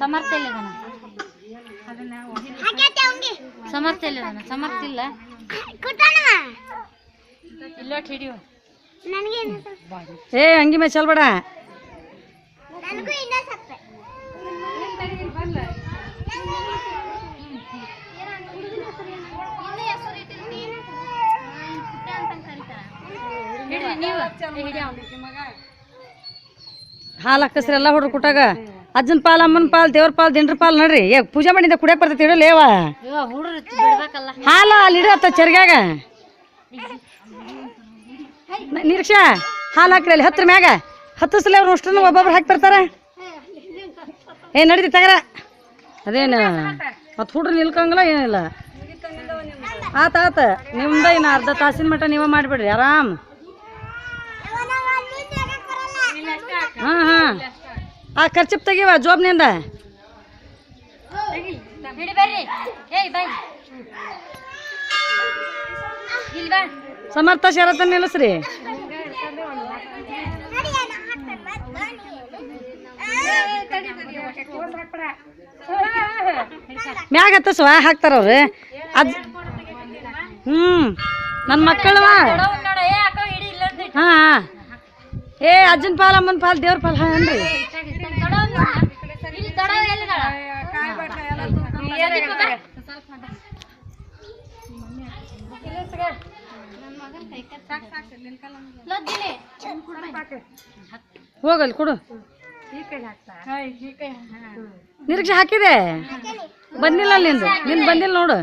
ಸಮರ್ಥ ಇಲ್ಲ ಸಮರ್ಥ ಇಲ್ಲ ಸಮರ್ಥ ಇಲ್ಲ ಇಲ್ಲೋ ಹಿಡಿಯು ಏ ಅಂಗಿ ಮೇಲೆ ಚಲ್ಬೇಡ. ಹಾಲು ಹಾಕಸ್ರಿ ಎಲ್ಲ ಹುಡ್ರು ಕುಟಾಗ ಅಜ್ಜನ ಪಾಲ್ ಅಮ್ಮನ ಪಾಲ್ ದೇವ್ರ ಪಾಲ್ ದಿಂಡ್ರ ಪಾಲ್ ನೋಡ್ರಿ. ಏ ಪೂಜೆ ಮಾಡಿದ ಕುಡಿಯಕ್ ಬರ್ತೈತಿ ಇಡಲೇವ ಲೇವ. ಹಾಲು ಅಲ್ಲಿ ಇಡತ್ತ ಚರ್ಗ್ಯಾಗ. ನಿರೀಕ್ಷಾ ಹಾಲು ಹಾಕ್ರಿ ಅಲ್ಲಿ ಹತ್ರ ಮ್ಯಾಗ. ಸಲ ಅವ್ರು ಅಷ್ಟನ್ನು ಒಬ್ಬೊಬ್ರು ಹಾಕಿ ಬರ್ತಾರ. ಏ ನಡೀತಿ ತಗರ. ಅದೇನು ಮತ್ತು ಹುಡ್ರು ನಿಲ್ಕಂಗಿಲ್ಲ ಏನಿಲ್ಲ. ಆತ ಆತ. ನಿಮ್ದ ಇನ್ನು ಅರ್ಧ ತಾಸಿನ ಮಟ್ಟ ನೀವೇ ಮಾಡಿಬಿಡ್ರಿ ಆರಾಮ್ ಹಾಂ ಹಾಂ ಆ ಖರ್ಚಿಪ್ ತೆಗಿವ ಜೋಬ್ನಿಂದ. ಸಮರ್ಥ ಶರತ ನಿಲ್ಲಿಸ್ರಿ. ಮ್ಯಾಗ ಹತ್ತಸ್ವ ಹಾಕ್ತಾರ ಅವ್ರಿ. ಅದ್ ಹ್ಞೂ ನನ್ನ ಮಕ್ಕಳವ ಹಾಂ ಏ ಅಜ್ಜನ ಪಾಲ್ ಅಮ್ಮನ ಪಾಲ್ ದೇವ್ರ ಪಾಲ್ ಹಾನ್ರಿ ಹೋಗಲ್ಲಿ ಕೊಡು. ನಿರೀಕ್ಷೆ ಹಾಕಿದೆ? ಬಂದಿಲ್ಲ ನಿಂದು. ನಿನ್ ಬಂದಿಲ್ಲ ನೋಡು.